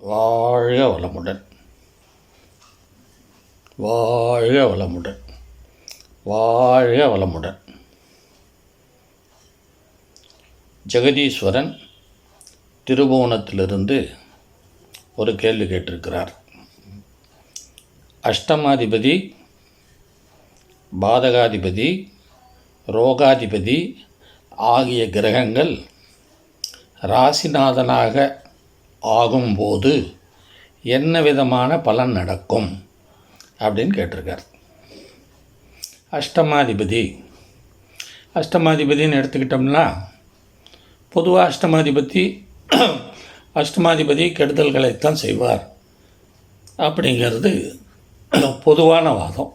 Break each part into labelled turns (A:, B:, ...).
A: வாழ்க வளமுடன். வாழ்க வளமுடன். வாழ்க வளமுடன். ஜெகதீஸ்வரன் திருபுவனத்திலிருந்து ஒரு கேள்வி கேட்டிருக்கிறார். அஷ்டமாதிபதி பாதகாதிபதி ரோகாதிபதி ஆகிய கிரகங்கள் ராசிநாதனாக ஆகும்போது என்ன விதமான பலன் நடக்கும்? அப்படின்னு கேட்டிருக்கார். அஷ்டமாதிபதி. அஷ்டமாதிபதின்னு எடுத்துக்கிட்டோம்னா பொதுவாக அஷ்டமாதிபதி அஷ்டமாதிபதி கெடுதல்களைத்தான் செய்வார். அப்படிங்கிறது பொதுவான வாதம்.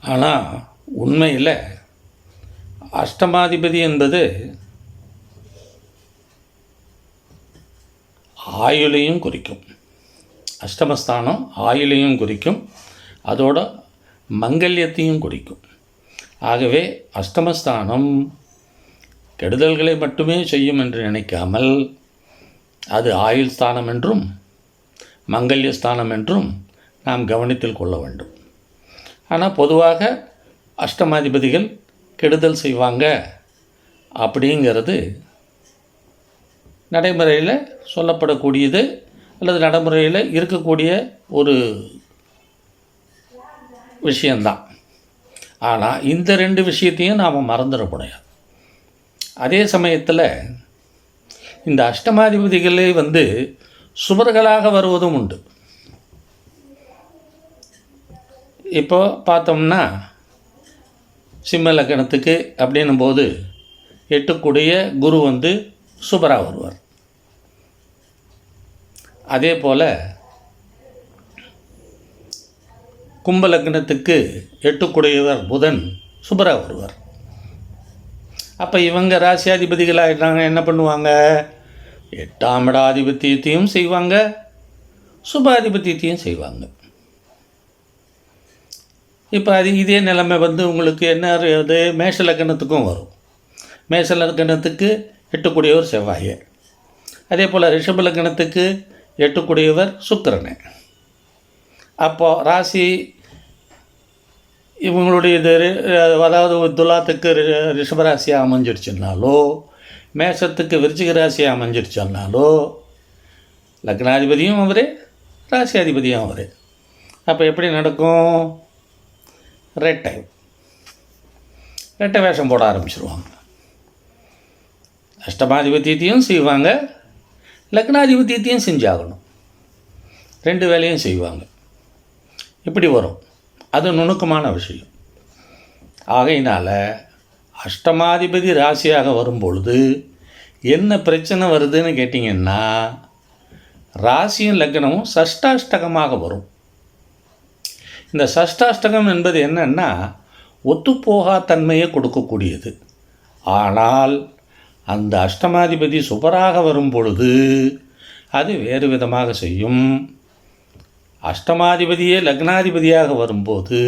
A: ஆனால் உண்மையில் அஷ்டமாதிபதி என்பது ஆயுளையும் குறிக்கும். அஷ்டமஸ்தானம் ஆயுளையும் குறிக்கும். அதோட மங்கல்யத்தையும் குறிக்கும். ஆகவே அஷ்டமஸ்தானம் கெடுதல்களை மட்டுமே செய்யும் என்று நினைக்காமல் அது ஆயுள் ஸ்தானம் என்றும் மங்கல்ய ஸ்தானம் என்றும் நாம் கவனத்தில் கொள்ள வேண்டும். ஆனால் பொதுவாக அஷ்டமாதிபதிகள் கெடுதல் செய்வாங்க அப்படிங்கிறது நடைமுறையில் சொல்லப்படக்கூடியது அல்லது நடைமுறையில் இருக்கக்கூடிய ஒரு விஷயந்தான் ஆனால் இந்த ரெண்டு விஷயத்தையும் நாம் மறந்துடக்கூடாது அதே சமயத்தில் இந்த அஷ்டமாதிபதிகளே வந்து சுவர்களாக வருவதும் உண்டு. இப்போ பார்த்தோம்னா சிம்ம லக்கணத்துக்கு அப்படின்னும் போது எட்டுக்குடைய குரு வந்து சுபராக வருவார். அதே போல் கும்பலக்னத்துக்கு எட்டுக்குடையவர் புதன் சுபராக வருவார் அப்போ இவங்க ராசியாதிபதிகளாகிட்டாங்க என்ன பண்ணுவாங்க? எட்டாம் இடாதிபத்தியத்தையும் செய்வாங்க சுபாதிபத்தியத்தையும் செய்வாங்க. இப்போ அது இதே நிலைமை வந்து உங்களுக்கு என்ன அது மேஷ லக்கணத்துக்கும் வரும். மேஷ லக்கணத்துக்கு எட்டுக்குடையவர் செவ்வாய். அதே போல் ரிஷப லக்கணத்துக்கு எட்டுக்குடையவர் சுக்கிரனே. அப்போது ராசி இவங்களுடைய இது அதாவது துலாத்துக்கு ரி- ரிஷபராசியாக அமைஞ்சிருச்சுனாலோ மேஷத்துக்கு விருச்சிக ராசியாக அமைஞ்சிருச்சுனாலோ லக்னாதிபதியும் அவரே ராசியாதிபதியும் அவரே. அப்போ எப்படி நடக்கும்? ரெட்டை ரெட்டை வேஷம் போட ஆரம்பிச்சிருவாங்க. அஷ்டமாதிபத்தியத்தையும் செய்வாங்க. லக்னாதிபத்தியத்தையும் செஞ்சாகணும். ரெண்டு வேலையும் செய்வாங்க. இப்படி வரும். அது நுணுக்கமான விஷயம். ஆகையினால் அஷ்டமாதிபதி ராசியாக வரும்பொழுது என்ன பிரச்சனை வருதுன்னு கேட்டிங்கன்னா ராசியும் லக்னமும் சஷ்டாஷ்டகமாக வரும். இந்த சஷ்டாஷ்டகம் என்பது என்னன்னா ஒத்துப்போகா தன்மையை கொடுக்கக்கூடியது. ஆனால் அந்த அஷ்டமாதிபதி சுபராக வரும் பொழுது அது வேறு விதமாக செய்யும். அஷ்டமாதிபதியே லக்னாதிபதியாக வரும்போது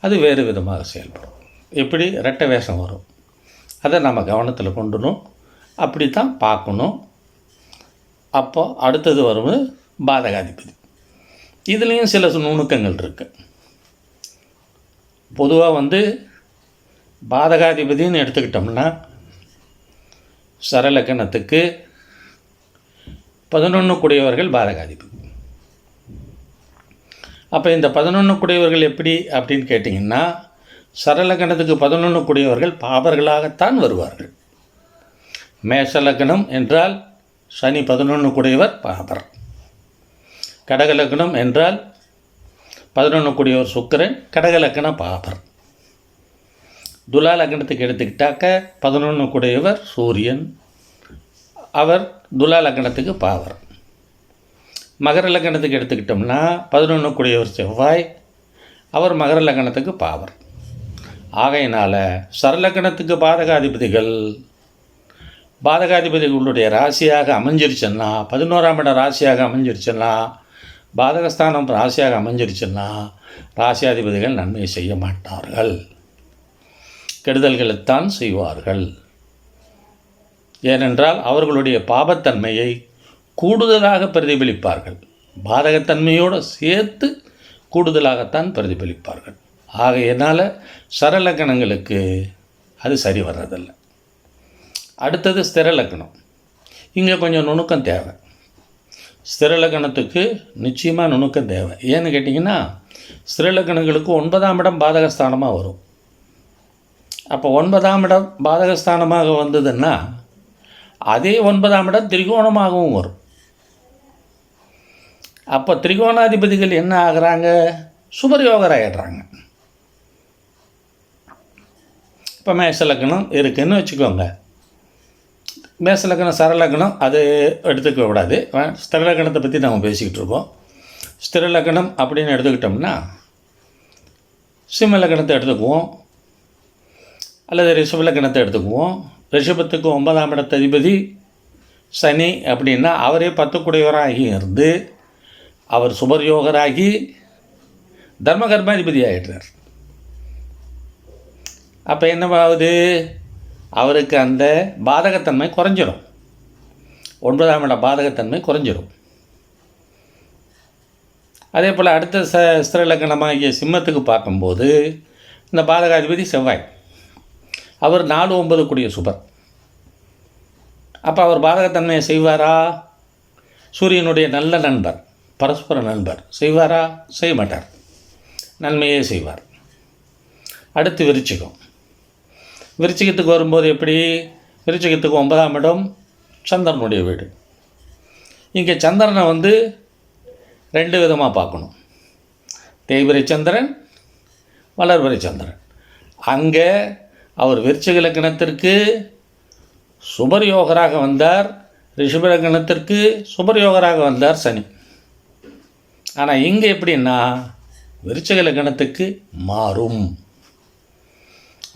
A: அது வேறு விதமாக செயல்படும். எப்படி? ரெட்டை வேஷம் வரும். அதை நம்ம கவனத்தில் கொண்டுணும். அப்படி தான் பார்க்கணும். அப்போ அடுத்தது வரும் பாதகாதிபதி. இதுலேயும் சில நுணுக்கங்கள் இருக்குது பொதுவாக வந்து பாதகாதிபதின்னு எடுத்துக்கிட்டோம்னா சரலக்கணத்துக்கு பதினொன்று குடையவர்கள் பாதகாதிப்பு அப்போ இந்த பதினொன்று குடையவர்கள் எப்படி அப்படின்னு கேட்டிங்கன்னா சரலக்கணத்துக்கு பதினொன்று குடையவர்கள் பாபர்களாகத்தான் வருவார்கள். மேஷலக்கணம் என்றால் சனி பதினொன்று குடையவர் பாபர். கடகலக்கணம் என்றால் பதினொன்று கூடியவர் சுக்கிரன் கடகலக்கண பாபர். துலா லக்னத்துக்கு எடுத்துக்கிட்டாக்க பதினொன்று கூடையவர் சூரியன். அவர் துலா லக்னத்துக்கு பாவர். மகர லக்னத்துக்கு எடுத்துக்கிட்டோம்னா பதினொன்று கூடியவர் செவ்வாய் அவர் மகர லக்னத்துக்கு பாவர். ஆகையினால் சரலக்கணத்துக்கு பாதகாதிபதிகள் பாதகாதிபதிகளுடைய ராசியாக அமைஞ்சிருச்சுன்னா பதினோராம் இடம் ராசியாக அமைஞ்சிருச்சுன்னா பாதகஸ்தானம் ராசியாக அமைஞ்சிருச்சுன்னா ராசியாதிபதிகள் நன்மை செய்ய மாட்டார்கள். கெடுதல்களைத்தான் செய்வார்கள். ஏனென்றால் அவர்களுடைய பாபத்தன்மையை கூடுதலாக பிரதிபலிப்பார்கள். பாதகத்தன்மையோடு சேர்த்து கூடுதலாகத்தான் பிரதிபலிப்பார்கள். ஆகையினால் சரலக்கணங்களுக்கு அது சரி வர்றதில்லை. அடுத்தது ஸ்திரலக்கணம். இங்கே கொஞ்சம் நுணுக்கம் தேவை. ஸ்திரலக்கணத்துக்கு நிச்சயமாக நுணுக்கம் தேவை. ஏன்னு கேட்டிங்கன்னா ஸ்திரலக்கணங்களுக்கு ஒன்பதாம் இடம் பாதகஸ்தானமாக வரும். அப்போ ஒன்பதாம் இடம் பாதகஸ்தானமாக வந்ததுன்னா அதே ஒன்பதாம் இடம் திரிகோணமாகவும் வரும். அப்போ திரிகோணாதிபதிகள் என்ன ஆகுறாங்க? ஆகிடுறாங்க இப்போ மேசலக்கணம் இருக்குதுன்னு வச்சுக்கோங்க. மேசலக்கணம் சரலக்கணம் அது எடுத்துக்க கூடாது. ஸ்திரலக்கணத்தை பற்றி நம்ம பேசிக்கிட்டு இருக்கோம். ஸ்திரலக்கணம் அப்படின்னு எடுத்துக்கிட்டோம்னா சிம்மலக்கணத்தை எடுத்துக்குவோம். அல்லது ரிஷபலக்கணத்தை எடுத்துக்குவோம். ரிஷபத்துக்கு ஒன்பதாம் இடத்த அதிபதி சனி அப்படின்னா அவரே பத்துக்குடையவராகி இருந்து அவர் சுபர்யோகராகி தர்மகர்மாதிபதி ஆகிடுறார் அப்போ என்னவாகுது அவருக்கு அந்த பாதகத்தன்மை குறைஞ்சிரும். ஒன்பதாம் இட பாதகத்தன்மை குறைஞ்சிரும். அதே போல் அடுத்த ச ஸ்திரலக்கணமாகிய சிம்மத்துக்கு பார்க்கும்போது இந்த பாதகாதிபதி செவ்வாய். அவர் நாலு ஒன்பது கூடிய சுபர். அப்போ அவர் பாதகத்தன்மையை செய்வாரா? சூரியனுடைய நல்ல நண்பர் பரஸ்பர நண்பர் செய்வாரா? செய்ய மாட்டார் நன்மையே செய்வார். அடுத்து விருச்சிகம். விருச்சிகத்துக்கு வரும்போது எப்படி? விருச்சிகத்துக்கு ஒன்பதாம் இடம் சந்திரனுடைய வீடு. இங்கே சந்திரனை வந்து ரெண்டு விதமாக பார்க்கணும். தேய்பிரை சந்திரன் வளர்பிறை சந்திரன். அங்கே அவர் விருச்சிக லக்னத்திற்கு சுபர்யோகராக வந்தார். ரிஷப லக்னத்திற்கு சுபர்யோகராக வந்தார் சனி. ஆனால் இங்கே எப்படின்னா விருச்சக லக்னத்துக்கு மாறும்.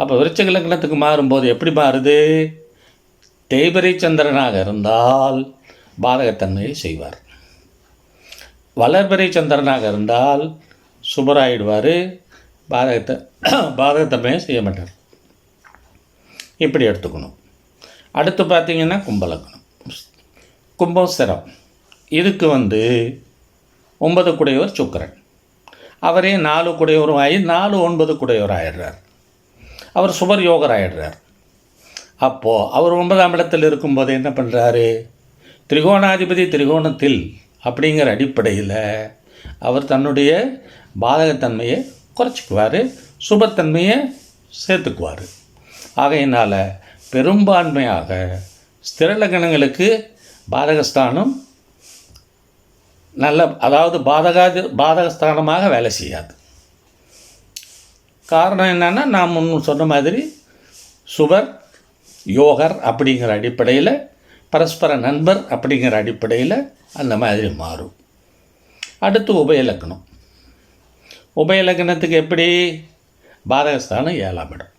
A: அப்போ விருச்சக லக்னத்துக்கு மாறும்போது எப்படி மாறுது? தேய்பரை சந்திரனாக இருந்தால் பாதகத்தன்மையை செய்வார். வளர்பிறை சந்திரனாக இருந்தால் சுபராயிடுவார். பாதகத்தை பாதகத்தன்மையை செய்ய மாட்டார். இப்படி எடுத்துக்கணும். அடுத்து பார்த்திங்கன்னா கும்பலக்கணம். கும்பம் சிரம் இதுக்கு வந்து ஒன்பது குடையவர் சுக்கரன். அவரே நாலு குடையவரும் ஆகி நாலு ஒன்பது குடையவர் ஆயிடுறார். அவர் சுபர் யோகர் ஆயிடுறார். அப்போது அவர் ஒன்பதாம் இடத்தில் இருக்கும்போது என்ன பண்ணுறாரு திரிகோணாதிபதி திரிகோணத்தில் அப்படிங்கிற அடிப்படையில் அவர் தன்னுடைய பாதகத்தன்மையை குறைச்சிக்குவார் சுபத்தன்மையை சேர்த்துக்குவார். ஆகையினால் பெரும்பான்மையாக ஸ்திரலக்கணங்களுக்கு பாதகஸ்தானம் நல்ல அதாவது பாதகாதி பாதகஸ்தானமாக வேலை செய்யாது. காரணம் என்னென்னா நான் முன் சொன்ன மாதிரி சுபர் யோகர் அப்படிங்கிற அடிப்படையில் பரஸ்பர நண்பர் அப்படிங்கிற அடிப்படையில் அந்த மாதிரி மாறும். அடுத்து உபயலக்கணம் உபயலக்கணத்துக்கு எப்படி? பாதகஸ்தானம் ஏழாம் இடம்.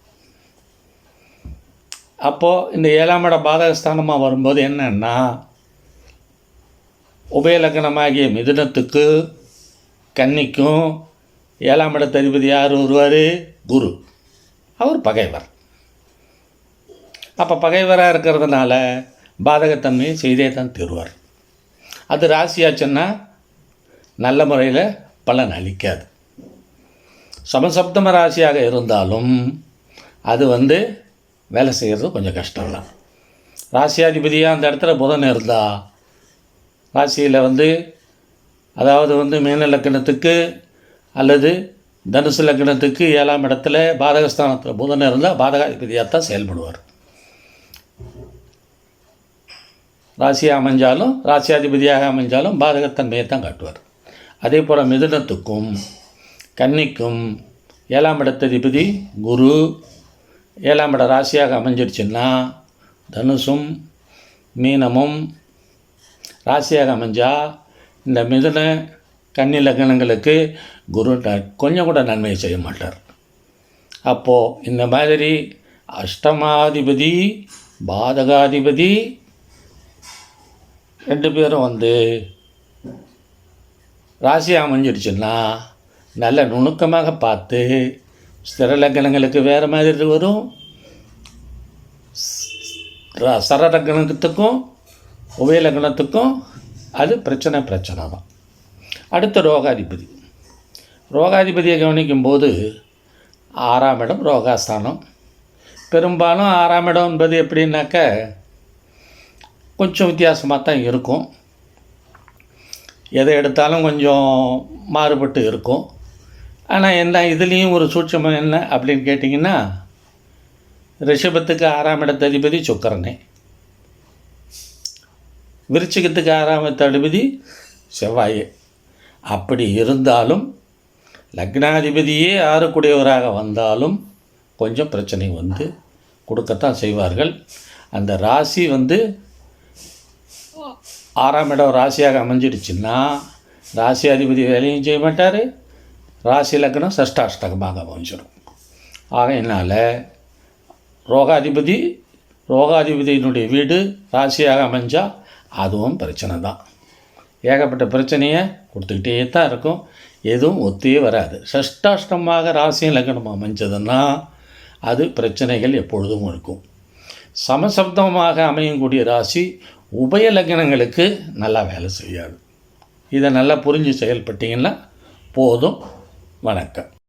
A: அப்போது இந்த ஏழாம் இட பாதகஸ்தானமாக வரும்போது என்னன்னா உபயலக்கணமாகிய மிதுனத்துக்கு கன்னிக்கும் ஏழாம் இடத்த அதிபதி யார் வருவார்? குரு. அவர் பகைவர். அப்போ பகைவராக இருக்கிறதுனால பாதகத்தன்மையை செய்தே தான் தருவார். அது ராசியாச்சுன்னா நல்ல முறையில் பலன் அளிக்காது. சமசப்தம ராசியாக இருந்தாலும் அது வந்து வேலை செய்கிறது கொஞ்சம் கஷ்டம் இல்லை. ராசியாதிபதியாக அந்த இடத்துல புதன் இருந்தால் ராசியில் வந்து அதாவது வந்து மீன லக்கணத்துக்கு அல்லது தனுசு லக்கணத்துக்கு ஏழாம் இடத்துல பாதகஸ்தானத்தில் புதன் இருந்தால் பாதகாதிபதியாக தான் செயல்படுவார். ராசியாக அமைஞ்சாலும் ராசியாதிபதியாக அமைஞ்சாலும் பாதகத்தன்மையை தான் காட்டுவார். அதே போல் மிதுனத்துக்கும் கன்னிக்கும் ஏழாம் இடத்ததிபதி குரு ஏழாம் இட ராசியாக அமைஞ்சிருச்சுன்னா தனுசும் மீனமும் ராசியாக அமைஞ்சால் இந்த மிதுன கன்னி லக்னங்களுக்கு குரு கொஞ்சம் கூட நன்மையை செய்ய மாட்டார். அப்போது இந்த மாதிரி அஷ்டமாதிபதி பாதகாதிபதி ரெண்டு பேரும் வந்து ராசி அமைஞ்சிருச்சுன்னா நல்ல நுணுக்கமாக பார்த்து ஸ்திரலக்கணங்களுக்கு வேறு மாதிரி வரும். சரலக்கணத்துக்கும் உபயலக்கணத்துக்கும் அது பிரச்சனை பிரச்சனை தான். அடுத்த ரோகாதிபதி. ரோகாதிபதியை கவனிக்கும் போது ஆறாம் இடம் ரோகாஸ்தானம். பெரும்பாலும் ஆறாம் இடம் என்பது எப்படின்னாக்க கொஞ்சம் வித்தியாசமாக தான் இருக்கும். எதை எடுத்தாலும் கொஞ்சம் மாறுபட்டு இருக்கும். ஆனால் என்ன இதுலேயும் ஒரு சூட்சமம் என்ன அப்படின்னு கேட்டிங்கன்னா ரிஷபத்துக்கு ஆறாம் இடத்த அதிபதி சுக்கரனே. விருச்சிகத்துக்கு ஆறாம் இடத்த செவ்வாயே. அப்படி இருந்தாலும் லக்னாதிபதியே ஆறுக்குடையவராக வந்தாலும் கொஞ்சம் பிரச்சனை வந்து கொடுக்கத்தான் செய்வார்கள். அந்த ராசி வந்து ஆறாம் இடம் ராசியாக அமைஞ்சிடுச்சுன்னா ராசி அதிபதி வேலையும் செய்ய மாட்டார். ராசி லக்னம் சஷ்டாஷ்டகமாக அமைஞ்சிடும் ஆகையினால் ரோகாதிபதி ரோகாதிபதியினுடைய வீடு ராசியாக அமைஞ்சால் அதுவும் பிரச்சனை தான். ஏகப்பட்ட பிரச்சனையை கொடுத்துக்கிட்டே தான் இருக்கும். எதுவும் ஒத்தே வராது. சஷ்டாஷ்டமாக ராசியும் லக்னம் அமைஞ்சதுன்னா அது பிரச்சனைகள் எப்பொழுதும் இருக்கும். சமசப்தமாக அமையக்கூடிய ராசி உபய லக்னங்களுக்கு நல்லா வேலை செய்யாது. இதை நல்லா புரிஞ்சு செயல்பட்டீங்கன்னா போதும். வணக்கம்.